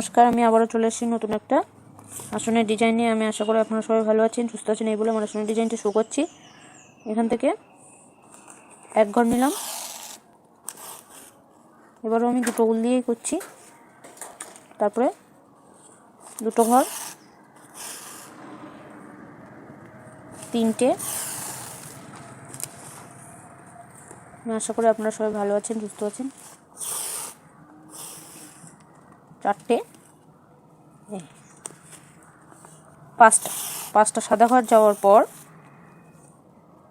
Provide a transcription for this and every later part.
নমস্কার, আমি আবারও চলে এসেছি নতুন একটা আসনের ডিজাইন নিয়ে। আমি আশা করি আপনারা সবাই ভালো আছেন, সুস্থ আছেন, এই বলে আমার আসনের ডিজাইনটা শো করছি। এখান থেকে এক ঘর নিলাম। এবারও আমি দুটো উল দিয়েই করছি। তারপরে দুটো ঘর, তিনটে। আমি আশা করি আপনারা সবাই ভালো আছেন, সুস্থ আছেন। চারটে। পাঁচটা পাঁচটা সাদা ঘর যাওয়ার পর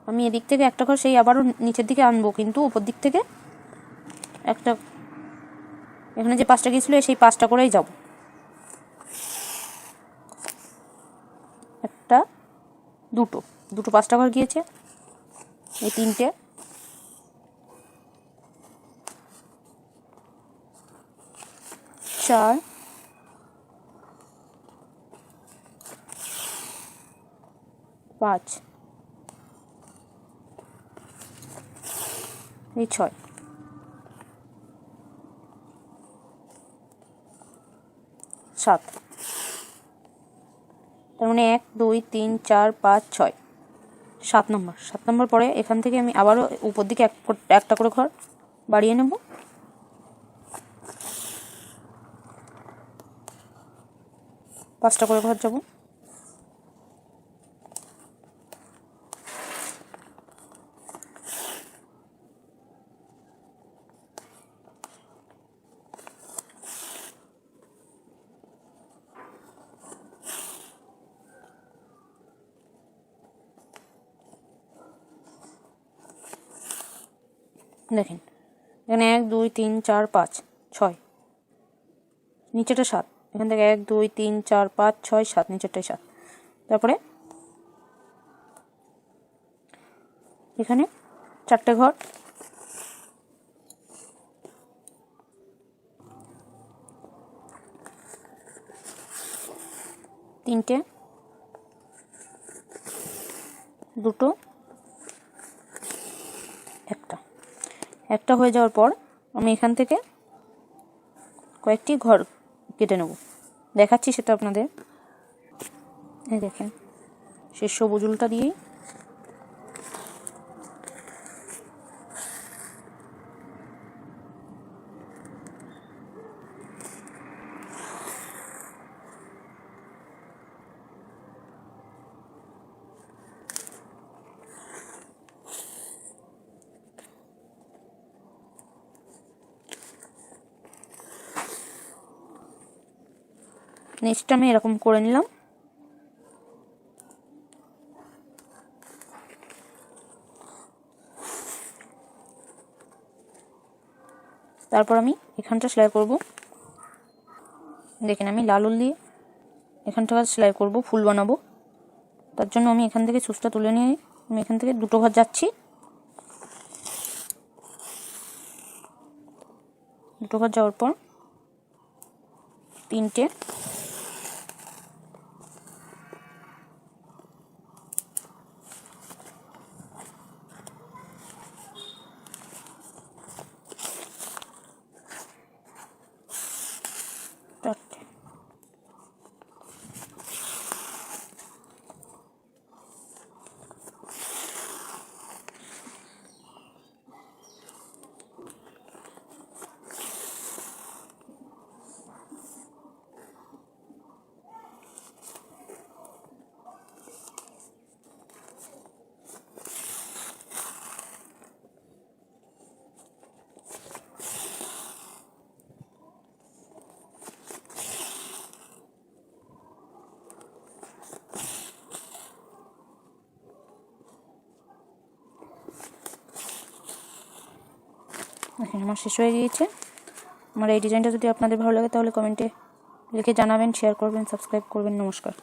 আমি এদিক থেকে একটা ঘর সেই আবারও নিচের দিকে আনব, কিন্তু উপর দিক থেকে একটা এখানে যে পাঁচটা গিয়েছিল, সেই পাঁচটা করেই যাব। একটা, দুটো দুটো পাঁচটা ঘর গিয়েছে, এই তিনটে। চার পাঁচ। এই ছয়। সাত। তার মানে এক, দুই, তিন, চার, পাঁচ, ছয়। সাত নম্বর। সাত নম্বর পরে এখান থেকে আমি আবারও উপর দিকে এক একটা করে ঘর বাড়িয়ে নেব। পাঁচটা করে ঘর যাব। দেখেন এখানে এক দুই তিন চার পাঁচ ছয় নিচেটা সাত। এখান থেকে এক, দুই, তিন, চার, পাঁচ, ছয়, সাত নিচেরটাই সাত। তারপরে এখানে চারটে ঘর। তিনটে। দুটো। একটা। একটা হয়ে যাওয়ার পর আমি এখান থেকে কয়েকটি ঘর কেটে নেব। দেখাচ্ছি সেটা আপনাদের। এই দেখেন সেই সবুজ উলটা দিয়েই নেক্সট আমি এরকম করে নিলাম। তারপর আমি এখানটা সেলাই করব। দেখেন আমি লাল উল দিয়ে এখানটা সেলাই করব, ফুল বানাবো। তার জন্য আমি এখান থেকে সুচটা তুলে নিয়ে আমি এখান থেকে দুটো ঘর যাচ্ছি। দুটো ঘর যাওয়ার পর তিনটে দেখেন আমার শেষ হয়ে গিয়েছে। আমার এই ডিজাইনটা যদি আপনাদের ভালো লাগে তাহলে কমেন্টে লিখে জানাবেন শেয়ার করবেন সাবস্ক্রাইব করবেন, নমস্কার।